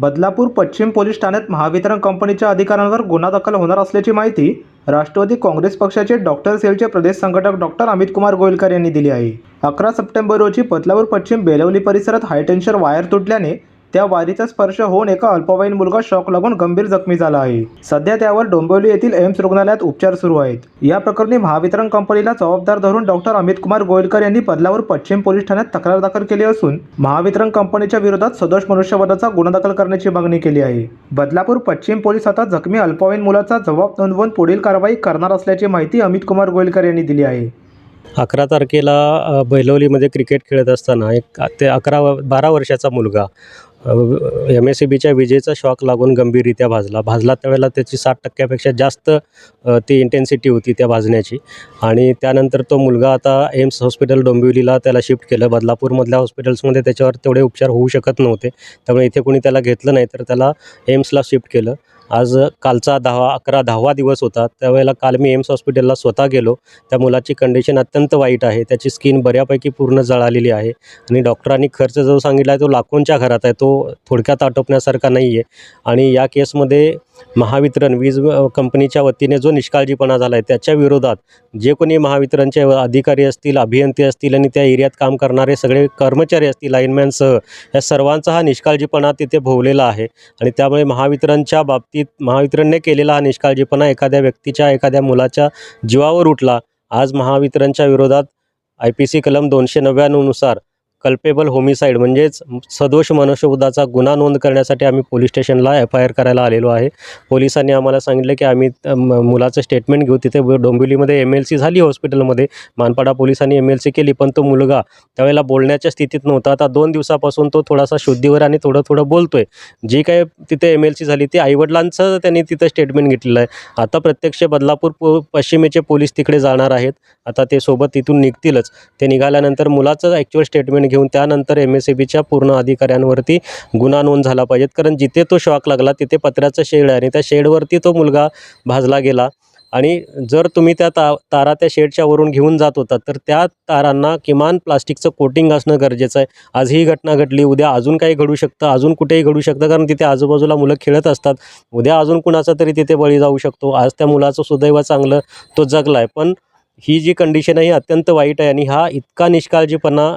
बदलापूर पश्चिम पोलीस ठाण्यात महावितरण कंपनीच्या अधिकाऱ्यांवर गुन्हा दाखल होणार असल्याची माहिती राष्ट्रवादी काँग्रेस पक्षाचे डॉक्टर सेलचे प्रदेश संघटक डॉक्टर अमित कुमार गोयलकर यांनी दिली आहे. अकरा सप्टेंबर रोजी बदलापूर पश्चिम बेलवली परिसरात हायटेन्शन वायर तुटल्याने त्या वारीचा स्पर्श होऊन एका अल्पवयीन मुलगा शॉक लागून गंभीर जखमी झाला आहे. सध्या त्यावर डोंबिवली येथील एम्स रुग्णालयात उपचार सुरू आहेत. या प्रकरणी महावितरण कंपनीला जबाबदार धरून डॉक्टर अमित कुमार गोयलकर यांनी बदलावर पश्चिम पोलीस ठाण्यात तक्रार दाखल केली असून महावितरण कंपनीच्या विरोधात सदोष मनुष्यवधाचा गुन्हा दाखल करण्याची मागणी केली आहे. बदलापूर पश्चिम पोलीस आता जखमी अल्पवयीन मुलाचा जबाब नोंदवून पुढील कारवाई करणार असल्याची माहिती अमित कुमार गोयलकर यांनी दिली आहे. अकरा तारखेला बैलवलीमध्ये क्रिकेट खेळत असताना एक ते अकरा व- बारा वर्षाचा मुलगा एम एस सी बीच्या विजेचा शॉक लागून गंभीररित्या भाजला. भाजला त्यावेळेला त्याची साठ टक्क्यापेक्षा जास्त ती इंटेन्सिटी होती त्या भाजण्याची. आणि त्यानंतर तो मुलगा आता एम्स हॉस्पिटल डोंबिवलीला त्याला शिफ्ट केलं. बदलापूरमधल्या हॉस्पिटल्समध्ये त्याच्यावर तेवढे उपचार होऊ शकत नव्हते. त्यामुळे इथे कोणी त्याला घेतलं नाही तर त्याला एम्सला शिफ्ट केलं. आज कालचा दहा अकरा दहावा दिवस होता. त्यावेळेला काल मी एम्स हॉस्पिटलला स्वतः गेलो. त्या मुलाची कंडिशन अत्यंत वाईट आहे. त्याची स्किन बऱ्यापैकी पूर्ण जळालेली आहे. आणि डॉक्टरांनी खर्च जो सांगितला आहे तो लाखोंच्या घरात आहे. तो थोडक्यात आटोपण्यासारखा नाही आहे आणि या केसमध्ये महावितरण वीज कंपनीच्या वतीने जो निष्काळजीपणा झाला आहे त्याच्या विरोधात जे कोणी महावितरणचे अधिकारी असतील अभियंते असतील आणि त्या एरियात काम करणारे सगळे कर्मचारी असतील लाईनमॅनसह या सर्वांचा हा निष्काळजीपणा तिथे भोवलेला आहे. आणि त्यामुळे महावितरणच्या बाबतीत महावितरणने केलेला हा निष्काळजीपणा एखाद्या व्यक्तीच्या एखाद्या मुलाच्या जीवावर उठला. आज महावितरणच्या विरोधात आय पी सी कलम दोनशे नव्याण्णवनुसार कल्पेबल होमिसाईड म्हणजेच सदोष मनुष्यबुद्धाचा गुन्हा नोंद करण्यासाठी आम्ही पोलीस स्टेशनला एफ आय आर करायला आलेलो आहे. पोलिसांनी आम्हाला सांगितलं की आम्ही म- मुलाचं स्टेटमेंट घेऊ. तिथे डोंबिवलीमध्ये एम एल सी झाली हॉस्पिटलमध्ये मानपाडा पोलिसांनी एम एल सी केली पण तो मुलगा त्यावेळेला बोलण्याच्या स्थितीत नव्हता. आता दोन दिवसापासून तो थोडासा शुद्धीवर आणि थोडं थोडं बोलतोय. जी काय तिथे एम एल सी झाली ती आईवडिलांचं त्यांनी तिथं स्टेटमेंट घेतलेलं आहे. आता प्रत्यक्ष बदलापूर पो पश्चिमेचे पोलीस तिकडे जाणार आहेत. आता ते सोबत तिथून निघतीलच. ते निघाल्यानंतर मुलाचं ॲक्च्युअल स्टेटमेंट घेऊन त्यानंतर एम एस सी बीच्या पूर्ण अधिकाऱ्यांवरती गुन्हा नोंद झाला पाहिजेत कारण जिथे तो शॉक लागला तिथे पत्र्याचं शेड आहे आणि त्या शेडवरती तो मुलगा भाजला गेला. आणि जर तुम्ही त्या ता तारा त्या शेडच्या वरून घेऊन जात होता तर त्या तारांना किमान प्लास्टिकचं कोटिंग असणं गरजेचं आहे. आज ही घटना घडली. उद्या अजून काही घडू शकतं अजून कुठेही घडू शकतं कारण तिथे आजूबाजूला मुलं खेळत असतात. उद्या अजून कुणाचा तरी तिथे बळी जाऊ शकतो. आज त्या मुलाचं सुदैव चांगलं तो जगला आहे पण ही जी कंडिशन आहे ही अत्यंत वाईट आहे आणि हा इतका निष्काळजीपणा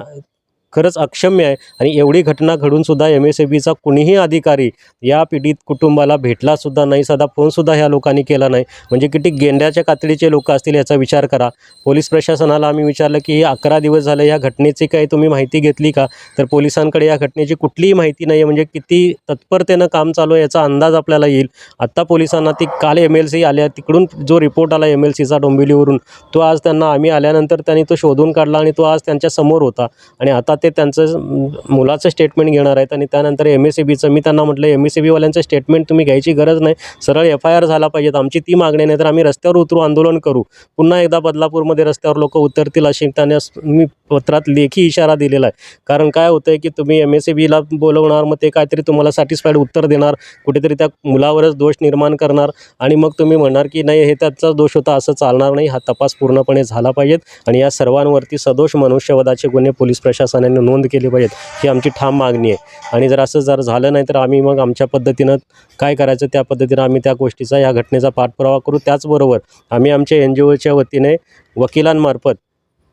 खरंच अक्षम्य आहे. आणि एवढी घटना घडूनसुद्धा एम एस ए बीचा कुणीही अधिकारी या पीडित कुटुंबाला भेटलासुद्धा नाही. साधा फोनसुद्धा ह्या लोकांनी केला नाही. म्हणजे किती गेंड्याच्या कातडीचे लोक असतील याचा विचार करा. पोलीस प्रशासनाला आम्ही विचारलं की अकरा दिवस झाले या घटनेची काही तुम्ही माहिती घेतली का? तर पोलिसांकडे या घटनेची कुठलीही माहिती नाही आहे म्हणजे किती तत्परतेनं काम चालू आहे याचा अंदाज आपल्याला येईल. आत्ता पोलिसांना ती काल एम एल सी आल्या. तिकडून जो रिपोर्ट आला एम एल सीचा डोंबिवलीवरून तो आज त्यांना आम्ही आल्यानंतर त्यांनी तो शोधून काढला आणि तो आज त्यांच्यासमोर होता. आणि आता ते त्यांचं मुलाचं स्टेटमेंट घेणार आहेत आणि त्यानंतर एम एस सी बीचं मी त्यांना म्हटलं एम एस सी बीवाल्यांचं स्टेटमेंट तुम्ही घ्यायची गरज नाही. सरळ एफ आय आर झाला पाहिजेत आमची ती मागणी नाही तर आम्ही रस्त्यावर उतरू आंदोलन करू. पुन्हा एकदा बदलापूरमध्ये रस्त्यावर लोक उतरतील अशी त्यांना मी पत्रात लेखी इशारा दिलेला आहे. कारण काय होतं आहे की तुम्ही एम एस सी बीला बोलवणार मग ते काहीतरी तुम्हाला सॅटिस्फाईड उत्तर देणार कुठेतरी त्या मुलावरच दोष निर्माण करणार आणि मग तुम्ही म्हणणार की नाही हे त्याचा दोष होता असं चालणार नाही हा तपास पूर्णपणे झाला पाहिजेत आणि या सर्वांवरती सदोष मनुष्यवधाचे गुन्हे पोलीस प्रशासनाने नोंद केली पाहिजेत ही आमची ठाम मागणी आहे. आणि जर असं जर झालं नाही तर आम्ही मग आमच्या पद्धतीनं काय करायचं त्या पद्धतीनं आम्ही त्या गोष्टीचा या घटनेचा पाठपुरावा करू. त्याचबरोबर आम्ही आमच्या एन जी ओच्या वतीने वकिलांमार्फत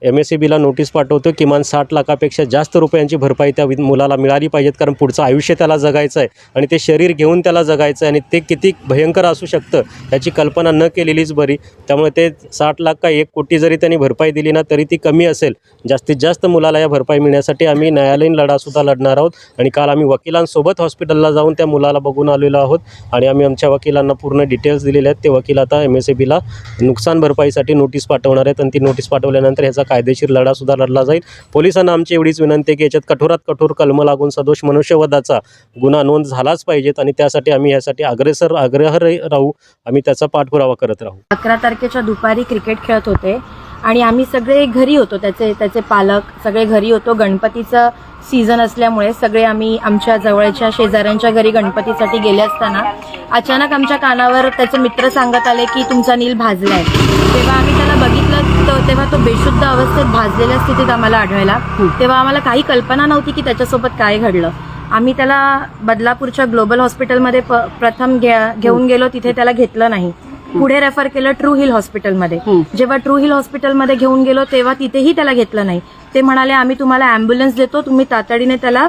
एम एस सी बीला नोटीस पाठवतो किमान साठ लाखापेक्षा जास्त रुपयांची भरपाई त्या मुलाला मिळाली पाहिजेत कारण पुढचं आयुष्य त्याला जगायचं आहे आणि ते शरीर घेऊन त्याला जगायचं आहे आणि ते किती भयंकर असू शकतं याची कल्पना न केलेलीच बरी. त्यामुळे ते साठ लाख का एक कोटी जरी त्यांनी भरपाई दिली ना तरी ती कमी असेल. जास्तीत जास्त मुलाला या भरपाई मिळण्यासाठी आम्ही न्यायालयीन लढासुद्धा लढणार आहोत आणि काल आम्ही वकिलांसोबत हॉस्पिटलला जाऊन त्या मुलाला बघून आलेलो आहोत आणि आम्ही आमच्या वकिलांना पूर्ण डिटेल्स दिलेले आहेत. ते वकील आता एम एस सी बीला नुकसान भरपाईसाठी नोटीस पाठवणार आहेत आणि ती नोटीस पाठवल्यानंतर ह्याचा कायदेशीर लढा सुद्धा लढला जाईल. पोलिसांना आमची एवढीच विनंती आहे की याच्यात कठोरात कठोर कलम लागून सदोष मनुष्यवधाचा गुन्हा नोंद झालाच पाहिजेत आणि त्यासाठी आम्ही यासाठी अग्रेसर आग्रह राहू. आम्ही त्याचा पाठपुरावा करत राहू. अकरा तारखेच्या दुपारी क्रिकेट खेळत होते आणि आम्ही सगळे घरी होतो. त्याचे त्याचे पालक सगळे घरी होतो. गणपतीचं सीझन असल्यामुळे सगळे आम्ही आमच्या जवळच्या शेजाऱ्यांच्या घरी गणपतीसाठी गेले असताना अचानक आमच्या कानावर त्याचे मित्र सांगत आले की तुमचा नील भाजला आहे तेव्हा आम्ही त्याला बघितलं तर तेव्हा तो बेशुद्ध अवस्थेत भाजलेल्या स्थितीत आम्हाला आढळला. तेव्हा आम्हाला काही कल्पना नव्हती की त्याच्यासोबत काय घडलं. आम्ही त्याला बदलापूरच्या ग्लोबल हॉस्पिटलमध्ये प्रथम घेऊन गेलो तिथे त्याला घेतलं नाही. पुढे रेफर केलं ट्रू हिल हॉस्पिटलमध्ये. जेव्हा ट्रू हिल हॉस्पिटलमध्ये घेऊन गेलो तेव्हा तिथेही त्याला घेतलं नाही. ते म्हणाले आम्ही तुम्हाला अँब्युलन्स देतो तुम्ही तातडीने त्याला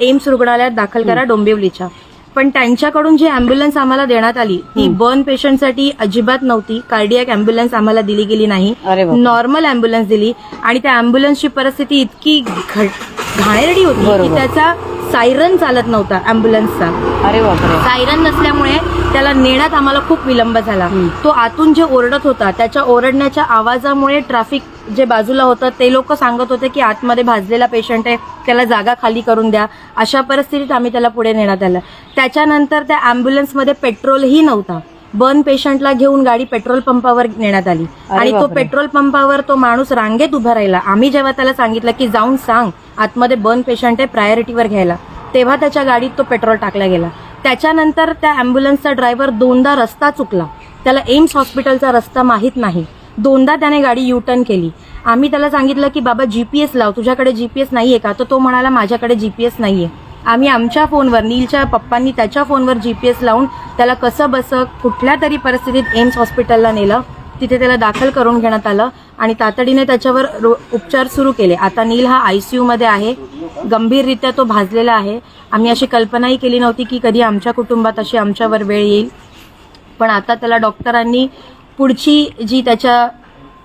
एम्स रुग्णालयात दाखल करा डोंबिवलीच्या. पण त्यांच्याकडून जी अँब्युलन्स आम्हाला देण्यात आली ती बर्न पेशंटसाठी अजिबात नव्हती. कार्डियक अँब्युलन्स आम्हाला दिली गेली नाही. नॉर्मल अँब्युलन्स दिली आणि त्या अँब्युलन्सची परिस्थिती इतकी घाणेरडी होती की. त्याचा सायरन चालत नव्हता अँब्युलन्सचा सायरन नसल्यामुळे त्याला नेण्यात आम्हाला खूप विलंब झाला. तो आतून जे ओरडत होता त्याच्या ओरडण्याच्या आवाजामुळे ट्रॅफिक जे बाजूला होतं ते लोक सांगत होते की आतमध्ये भाजलेला पेशंट आहे त्याला जागा खाली करून द्या. अशा परिस्थितीत आम्ही त्याला पुढे नेण्यात आलं. त्याच्यानंतर त्या अँब्युलन्समध्ये पेट्रोलही नव्हता. बर्न पेशंटला घेऊन गाडी पेट्रोल पंपावर नेण्यात आली. आणि तो. पेट्रोल पंपावर तो माणूस रांगेत उभा राहिला. आम्ही जेव्हा त्याला सांगितलं की जाऊन सांग आतमध्ये बर्न पेशंट आहे प्रायोरिटीवर घ्यायला तेव्हा त्याच्या गाडीत तो पेट्रोल टाकला गेला. त्याच्यानंतर त्या ॲम्ब्युलन्सचा ड्रायव्हर दोनदा रस्ता चुकला. त्याला एम्स हॉस्पिटलचा रस्ता माहीत नाही. दोनदा त्याने गाडी यू टर्न केली. आम्ही त्याला सांगितलं की बाबा जी पी एस लाव. तुझ्याकडे जी पी एस नाही आहे का? तर तो म्हणाला माझ्याकडे जी पी एस नाही आहे आम्ही आमच्या फोनवर नीलच्या पप्पांनी त्याच्या फोनवर जी पी एस लावून त्याला कसं बसं कुठल्या तरी परिस्थितीत एम्स हॉस्पिटलला नेलं. तिथे त्याला दाखल करून घेण्यात आलं आणि तातडीने त्याच्यावर रो- उपचार सुरू केले. आता नील हा आय सी यूमध्ये आहे. गंभीररित्या तो भाजलेला आहे. आम्ही अशी कल्पनाही केली नव्हती की कधी आमच्या कुटुंबात अशी आमच्यावर वेळ येईल. पण आता त्याला डॉक्टरांनी पुढची जी त्याच्या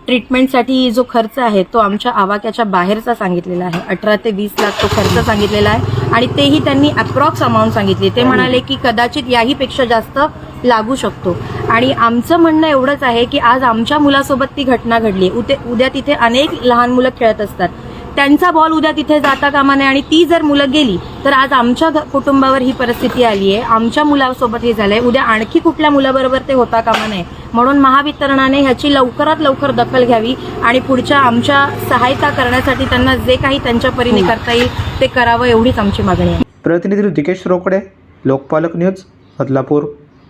ट्रीटमेंटसाठी जो खर्च आहे तो आमच्या आवाक्याच्या बाहेरचा सांगितलेला आहे. अठरा ते वीस लाख तो खर्च सांगितलेला आहे. आणि तेही त्यांनी अप्रॉक्स अमाऊंट सांगितली. ते म्हणाले की कदाचित याहीपेक्षा जास्त लागू शकतो. आणि आमचं म्हणणं एवढंच आहे की आज आमच्या मुलासोबत ती घटना घडली. उद्या तिथे अनेक लहान मुलं खेळत असतात. त्यांचा बॉल उद्या तिथे जाता कामा नये आणि ती जर मुलं गेली तर आज आमच्या कुटुंबावर ही परिस्थिती आली आहे आमच्या मुलासोबत हे झालंय. उद्या आणखी कुठल्या मुलाबरोबर ते होता कामा नये. म्हणून महावितरणाने ह्याची लवकरात लवकर दखल घ्यावी आणि पुढच्या आमच्या सहायता करण्यासाठी त्यांना जे काही त्यांच्या परीने करता येईल ते करावं एवढीच आमची मागणी आहे. प्रतिनिधी ऋतिकेश रोकडे लोकपालक न्यूज बदलापूर.